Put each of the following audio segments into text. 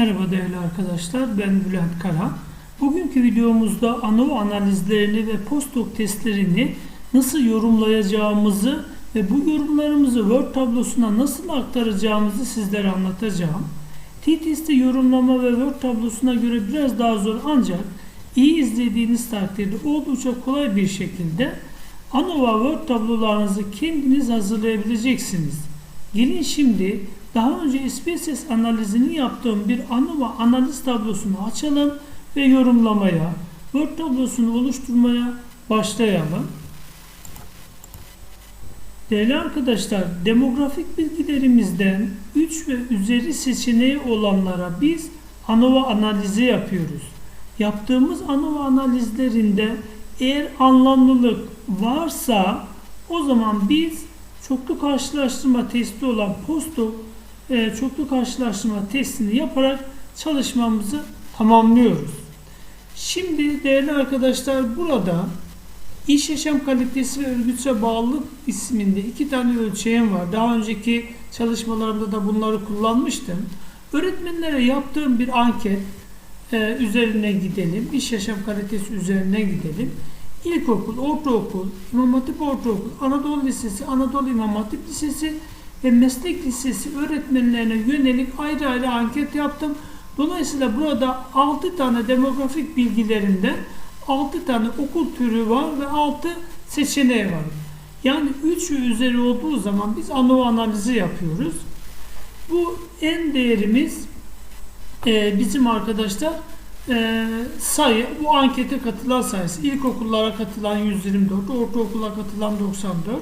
Merhaba değerli arkadaşlar, ben Bülent Kara. Bugünkü videomuzda ANOVA analizlerini ve postdoc testlerini nasıl yorumlayacağımızı ve bu yorumlarımızı Word tablosuna nasıl aktaracağımızı sizlere anlatacağım. T-testi yorumlama ve Word tablosuna göre biraz daha zor ancak iyi izlediğiniz takdirde oldukça kolay bir şekilde ANOVA Word tablolarınızı kendiniz hazırlayabileceksiniz. Gelin şimdi daha önce SPSS analizini yaptığım bir ANOVA analiz tablosunu açalım ve yorumlamaya, Word tablosunu oluşturmaya başlayalım. Değerli arkadaşlar, demografik bilgilerimizden 3 ve üzeri seçeneği olanlara biz ANOVA analizi yapıyoruz. Yaptığımız ANOVA analizlerinde eğer anlamlılık varsa o zaman biz çoklu karşılaştırma testi olan POSTDOC e, çoklu karşılaştırma testini yaparak çalışmamızı tamamlıyoruz. Şimdi değerli arkadaşlar burada iş yaşam kalitesi ve örgütsel bağlılık isminde iki tane ölçeğim var. Daha önceki çalışmalarımda da bunları kullanmıştım. Öğretmenlere yaptığım bir anket e, üzerinden gidelim. İş yaşam kalitesi üzerinden gidelim. İlkokul, ortaokul, İmam Hatip Ortaokul, Anadolu Lisesi, Anadolu İmam Hatip Lisesi ve Meslek Lisesi öğretmenlerine yönelik ayrı ayrı anket yaptım. Dolayısıyla burada 6 tane demografik bilgilerinden 6 tane okul türü var ve 6 seçeneği var. Yani 3 ve üzeri olduğu zaman biz ANOVA analizi yapıyoruz. Bu en değerimiz e, bizim arkadaşlar e, sayı, bu ankete katılan sayısı. İlkokullara katılan 124, ortaokula katılan 94.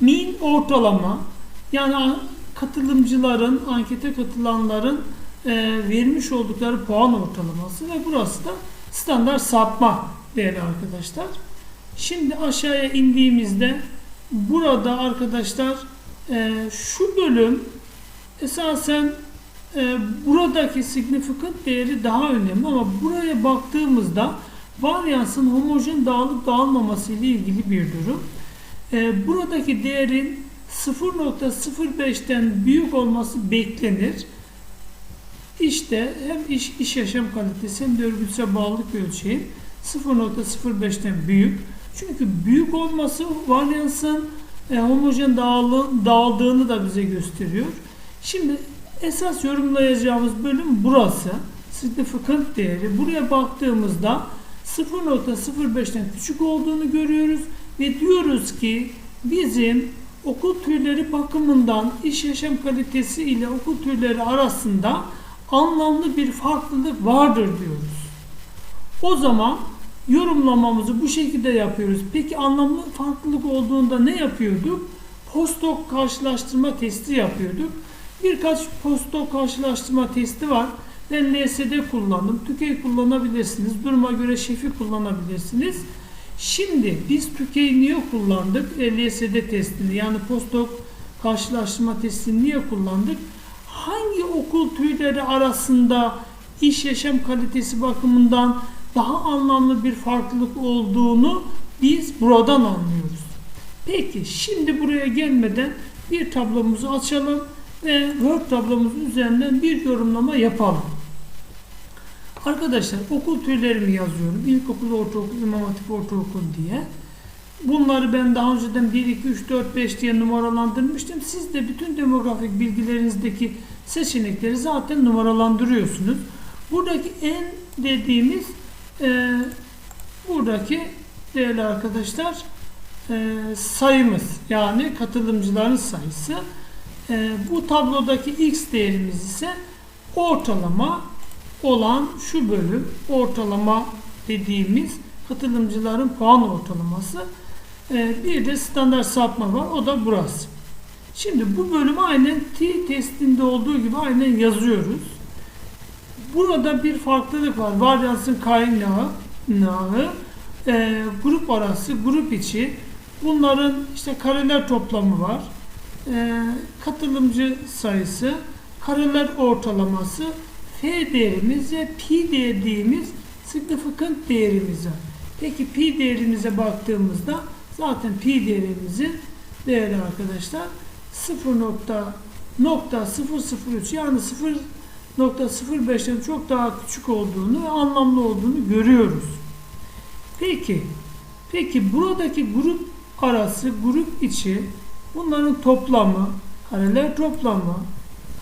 Min ortalama, yani katılımcıların, ankete katılanların e, vermiş oldukları puan ortalaması ve burası da standart sapma değerli arkadaşlar. Şimdi aşağıya indiğimizde burada arkadaşlar e, şu bölüm esasen e, buradaki significant değeri daha önemli ama buraya baktığımızda varyansın homojen dağılıp dağılmaması ile ilgili bir durum. E, buradaki değerin 0.05'ten büyük olması beklenir. İşte hem iş, iş yaşam kalitesi hem de örgütsel bağlılık ölçeği 0.05'ten büyük. Çünkü büyük olması varyansın e, homojen dağılı, dağıldığını da bize gösteriyor. Şimdi esas yorumlayacağımız bölüm burası. Significant değeri. Buraya baktığımızda 0.05'ten küçük olduğunu görüyoruz ve diyoruz ki bizim okul türleri bakımından iş yaşam kalitesi ile okul türleri arasında anlamlı bir farklılık vardır diyoruz. O zaman yorumlamamızı bu şekilde yapıyoruz. Peki anlamlı farklılık olduğunda ne yapıyorduk? Postdoc karşılaştırma testi yapıyorduk. Birkaç postdoc karşılaştırma testi var. Ben LSD kullandım. TÜKEY kullanabilirsiniz. Duruma göre şefi kullanabilirsiniz. Şimdi biz TÜKEY'i niye kullandık? LSD testini yani postdoc karşılaştırma testini niye kullandık? Hangi okul türleri arasında iş yaşam kalitesi bakımından daha anlamlı bir farklılık olduğunu biz buradan anlıyoruz. Peki şimdi buraya gelmeden bir tablomuzu açalım ve Word tablomuzun üzerinden bir yorumlama yapalım. Arkadaşlar okul türlerimi yazıyorum. İlkokul, ortaokul, İmam Hatip Ortaokul diye. Bunları ben daha önceden 1, 2, 3, 4, 5 diye numaralandırmıştım. Siz de bütün demografik bilgilerinizdeki seçenekleri zaten numaralandırıyorsunuz. Buradaki en dediğimiz e, buradaki değerli arkadaşlar e, sayımız yani katılımcıların sayısı. E, bu tablodaki x değerimiz ise ortalama olan şu bölüm ortalama dediğimiz katılımcıların puan ortalaması. E, bir de standart sapma var. O da burası. Şimdi bu bölümü aynen T testinde olduğu gibi aynen yazıyoruz. Burada bir farklılık var. Varyansın kaynağı, nağı, e, grup arası, grup içi. Bunların işte kareler toplamı var. E, katılımcı sayısı, kareler ortalaması, F değerimiz ve P dediğimiz significant değerimiz var. Peki P değerimize baktığımızda zaten P değerimizin değerli arkadaşlar 0.003 yani 0 0.05'ten çok daha küçük olduğunu ve anlamlı olduğunu görüyoruz. Peki, peki buradaki grup arası, grup içi bunların toplamı, kareler toplamı,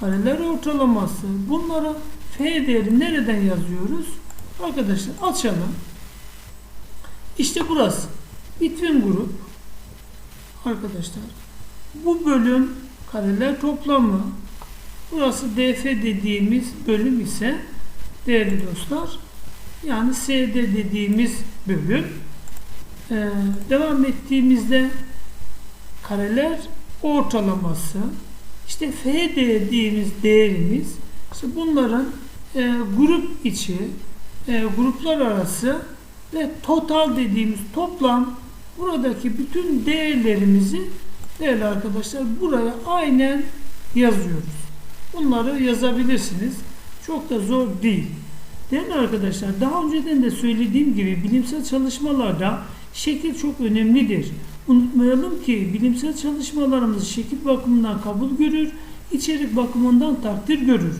kareler ortalaması bunları f değeri nereden yazıyoruz? Arkadaşlar açalım. İşte burası. Between grup arkadaşlar. Bu bölüm kareler toplamı. Burası df dediğimiz bölüm ise değerli dostlar yani sd dediğimiz bölüm. Ee, devam ettiğimizde kareler ortalaması işte f dediğimiz değerimiz işte bunların e, grup içi e, gruplar arası ve total dediğimiz toplam buradaki bütün değerlerimizi değerli arkadaşlar buraya aynen yazıyoruz. Bunları yazabilirsiniz. Çok da zor değil. Değerli arkadaşlar daha önceden de söylediğim gibi bilimsel çalışmalarda şekil çok önemlidir. Unutmayalım ki bilimsel çalışmalarımız şekil bakımından kabul görür, içerik bakımından takdir görür.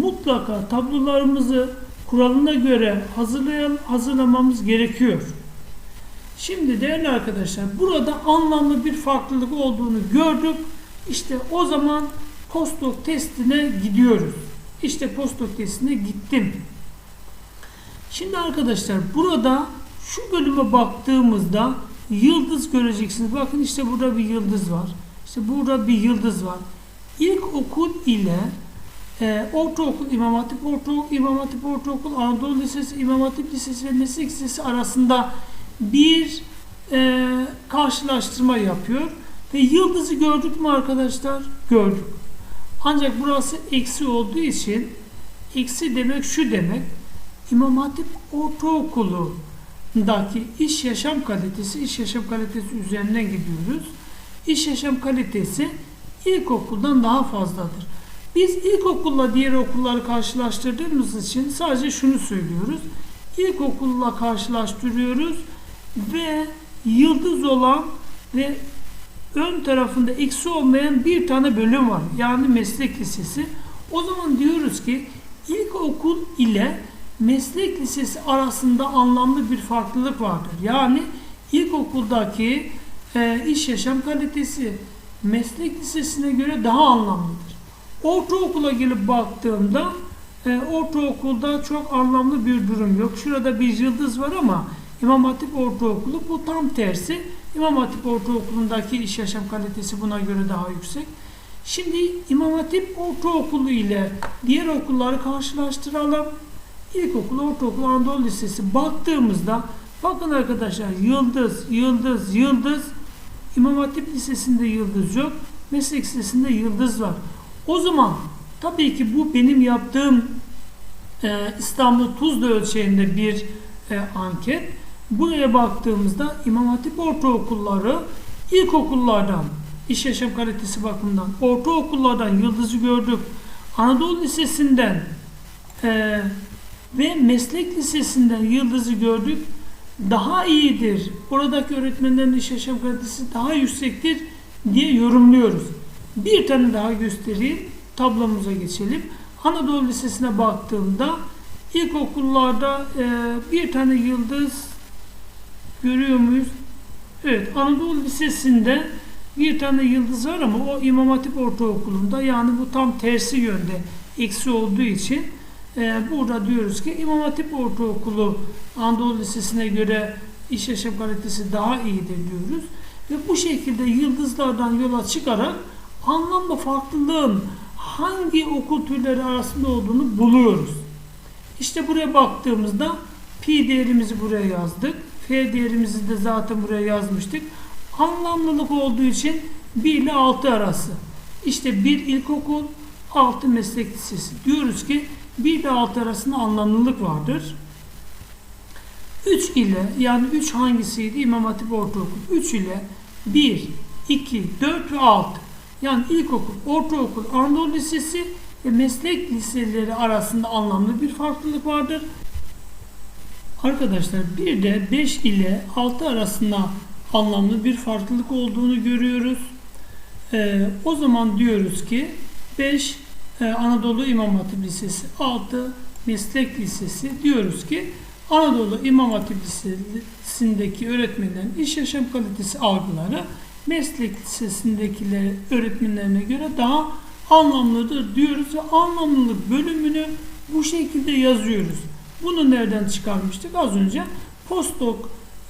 Mutlaka tablolarımızı kuralına göre hazırlayalım, hazırlamamız gerekiyor. Şimdi değerli arkadaşlar burada anlamlı bir farklılık olduğunu gördük. İşte o zaman postdoc testine gidiyoruz. İşte postdoc testine gittim. Şimdi arkadaşlar burada şu bölüme baktığımızda yıldız göreceksiniz. Bakın işte burada bir yıldız var. İşte burada bir yıldız var. İlkokul ile e, ortaokul, İmam Hatip Ortaokul, İmam Hatip Ortaokul, Anadolu Lisesi, İmam Hatip Lisesi ve Meslek Lisesi arasında bir e, karşılaştırma yapıyor. Ve yıldızı gördük mü arkadaşlar? Gördük. Ancak burası eksi olduğu için eksi demek şu demek. İmam Hatip Ortaokulu'ndaki iş yaşam kalitesi, iş yaşam kalitesi üzerinden gidiyoruz. İş yaşam kalitesi ilkokuldan daha fazladır. Biz ilkokulla diğer okulları karşılaştırdığımız için sadece şunu söylüyoruz. İlkokulla karşılaştırıyoruz ve yıldız olan ve ön tarafında eksi olmayan bir tane bölüm var. Yani meslek lisesi. O zaman diyoruz ki ilkokul ile meslek lisesi arasında anlamlı bir farklılık vardır. Yani ilkokuldaki e, iş yaşam kalitesi meslek lisesine göre daha anlamlıdır. Ortaokula gelip baktığımda e, ortaokulda çok anlamlı bir durum yok. Şurada bir yıldız var ama İmam Hatip Ortaokulu bu tam tersi. İmam Hatip Ortaokulu'ndaki iş yaşam kalitesi buna göre daha yüksek. Şimdi İmam Hatip Ortaokulu ile diğer okulları karşılaştıralım. İlkokul, ortaokul, Anadolu Lisesi baktığımızda bakın arkadaşlar yıldız, yıldız, yıldız İmam Hatip Lisesi'nde yıldız yok. Meslek Lisesi'nde yıldız var. O zaman tabii ki bu benim yaptığım e, İstanbul Tuzla ölçeğinde bir e, anket. Buraya baktığımızda İmam Hatip ortaokulları ilkokullardan iş yaşam kalitesi bakımından ortaokullardan yıldızı gördük. Anadolu Lisesi'nden e, ve meslek lisesinden yıldızı gördük. Daha iyidir. Oradaki öğretmenlerin iş yaşam kalitesi daha yüksektir diye yorumluyoruz. Bir tane daha göstereyim. Tablomuza geçelim. Anadolu Lisesi'ne baktığımda ilkokullarda e, bir tane yıldız görüyor muyuz? Evet Anadolu Lisesi'nde bir tane yıldız var ama o İmam Hatip Ortaokulu'nda yani bu tam tersi yönde eksi olduğu için e, burada diyoruz ki İmam Hatip Ortaokulu Anadolu Lisesi'ne göre iş yaşam kalitesi daha iyidir diyoruz. Ve bu şekilde yıldızlardan yola çıkarak anlamda farklılığın hangi okul türleri arasında olduğunu buluyoruz. İşte buraya baktığımızda pi değerimizi buraya yazdık. F değerimizi de zaten buraya yazmıştık. Anlamlılık olduğu için 1 ile 6 arası. İşte 1 ilkokul, 6 meslek lisesi. Diyoruz ki 1 ile 6 arasında anlamlılık vardır. 3 ile yani 3 hangisiydi? İmam Hatip Ortaokul. 3 ile 1, 2, 4 ve 6. Yani ilkokul, ortaokul, Anadolu Lisesi ve meslek liseleri arasında anlamlı bir farklılık vardır. Arkadaşlar bir de 5 ile 6 arasında anlamlı bir farklılık olduğunu görüyoruz. Ee, o zaman diyoruz ki 5 e, Anadolu İmam Hatip Lisesi, 6 Meslek Lisesi diyoruz ki Anadolu İmam Hatip Lisesi'ndeki öğretmenlerin iş yaşam kalitesi algıları meslek lisesindekiler öğretmenlerine göre daha anlamlıdır diyoruz ve anlamlılık bölümünü bu şekilde yazıyoruz. Bunu nereden çıkarmıştık? Az önce postdoc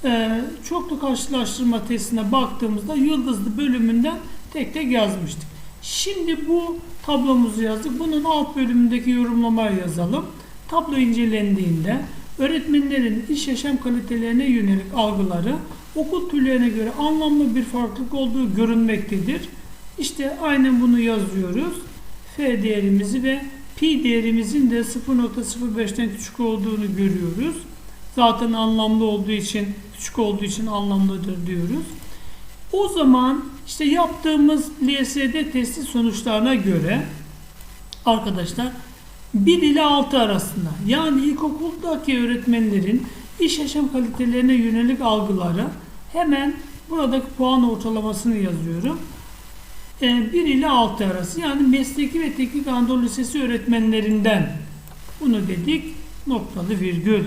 e, çoklu karşılaştırma testine baktığımızda yıldızlı bölümünden tek tek yazmıştık. Şimdi bu tablomuzu yazdık. Bunun alt bölümündeki yorumlamayı yazalım. Tablo incelendiğinde öğretmenlerin iş yaşam kalitelerine yönelik algıları okul türlerine göre anlamlı bir farklılık olduğu görünmektedir. İşte aynen bunu yazıyoruz. F değerimizi ve pi değerimizin de 0.05'ten küçük olduğunu görüyoruz. Zaten anlamlı olduğu için, küçük olduğu için anlamlıdır diyoruz. O zaman işte yaptığımız LSD testi sonuçlarına göre arkadaşlar 1 ile 6 arasında yani ilkokuldaki öğretmenlerin iş yaşam kalitelerine yönelik algıları hemen buradaki puan ortalamasını yazıyorum. 1 ile 6 arası yani mesleki ve teknik Anadolu Lisesi öğretmenlerinden bunu dedik noktalı virgül.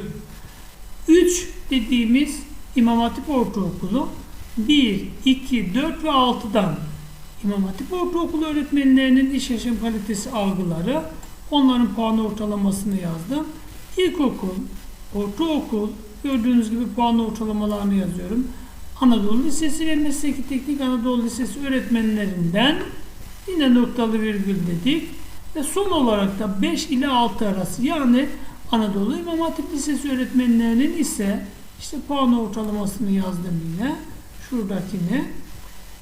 3 dediğimiz İmam Hatip Ortaokulu 1, 2, 4 ve 6'dan İmam Hatip Ortaokulu öğretmenlerinin iş yaşam kalitesi algıları onların puan ortalamasını yazdım. İlkokul, ortaokul gördüğünüz gibi puan ortalamalarını yazıyorum. Anadolu Lisesi ve Mesleki Teknik Anadolu Lisesi öğretmenlerinden yine noktalı virgül dedik. Ve son olarak da 5 ile 6 arası yani Anadolu İmam Hatip Lisesi öğretmenlerinin ise işte puan ortalamasını yazdım yine. Şuradakini.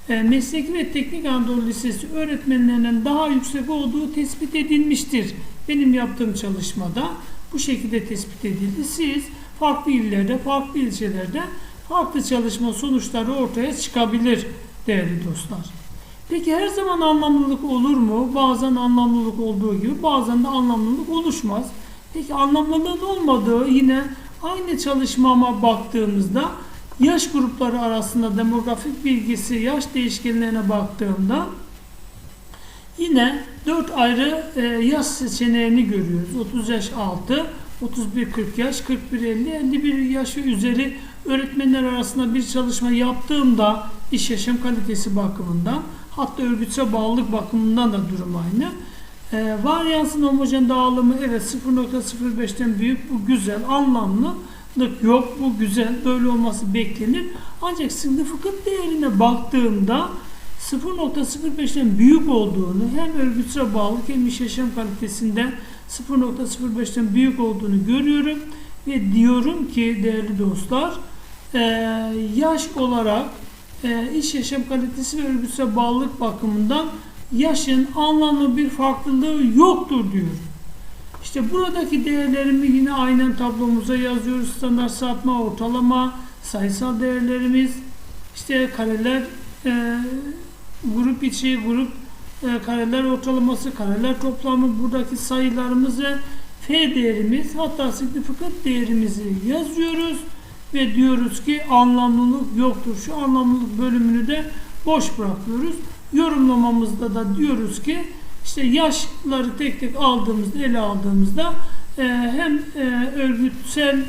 E, Mesleki ve Teknik Anadolu Lisesi öğretmenlerinin daha yüksek olduğu tespit edilmiştir. Benim yaptığım çalışmada bu şekilde tespit edildi. Siz farklı illerde, farklı ilçelerde farklı çalışma sonuçları ortaya çıkabilir değerli dostlar. Peki her zaman anlamlılık olur mu? Bazen anlamlılık olduğu gibi bazen de anlamlılık oluşmaz. Peki anlamlılığın olmadığı yine aynı çalışmama baktığımızda yaş grupları arasında demografik bilgisi yaş değişkenlerine baktığımda yine 4 ayrı e, yaş seçeneğini görüyoruz. 30 yaş altı, 31-40 yaş, 41-50-51 yaş ve üzeri öğretmenler arasında bir çalışma yaptığımda iş yaşam kalitesi bakımından hatta örgütsel bağlılık bakımından da durum aynı. E, varyansın homojen dağılımı evet 0.05'ten büyük bu güzel anlamlı yok bu güzel böyle olması beklenir. Ancak signifikant değerine baktığımda 0.05'ten büyük olduğunu hem örgütsel bağlılık hem iş yaşam kalitesinde 0.05'ten büyük olduğunu görüyorum ve diyorum ki değerli dostlar e, yaş olarak e, iş yaşam kalitesi ve örgütsel bağlılık bakımından yaşın anlamlı bir farklılığı yoktur diyor. İşte buradaki değerlerimi yine aynen tablomuza yazıyoruz. Standart sapma, ortalama, sayısal değerlerimiz, işte kareler, e, grup içi, grup e, kareler ortalaması, kareler toplamı, buradaki sayılarımız ve f değerimiz hatta signifikant değerimizi yazıyoruz ve diyoruz ki anlamlılık yoktur. Şu anlamlılık bölümünü de boş bırakıyoruz. Yorumlamamızda da diyoruz ki işte yaşları tek tek aldığımızda, ele aldığımızda e, hem e, örgütsel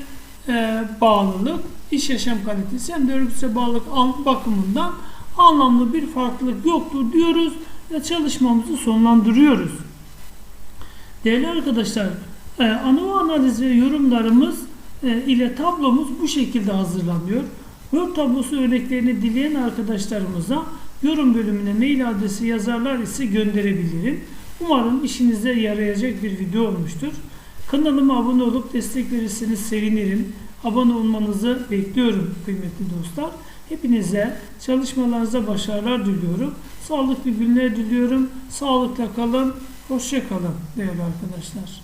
e, bağlılık, iş yaşam kalitesi hem de örgütsel bağlılık bakımından anlamlı bir farklılık yoktur diyoruz ve çalışmamızı sonlandırıyoruz. Değerli arkadaşlar, e, ANOVA analiz ve yorumlarımız e, ile tablomuz bu şekilde hazırlanıyor. Word tablosu örneklerini dileyen arkadaşlarımıza yorum bölümüne mail adresi yazarlar ise gönderebilirim. Umarım işinize yarayacak bir video olmuştur. Kanalıma abone olup destek verirseniz sevinirim. Abone olmanızı bekliyorum kıymetli dostlar. Hepinize çalışmalarınızda başarılar diliyorum. Sağlıklı günler diliyorum. Sağlıkla kalın. Hoşça kalın değerli arkadaşlar.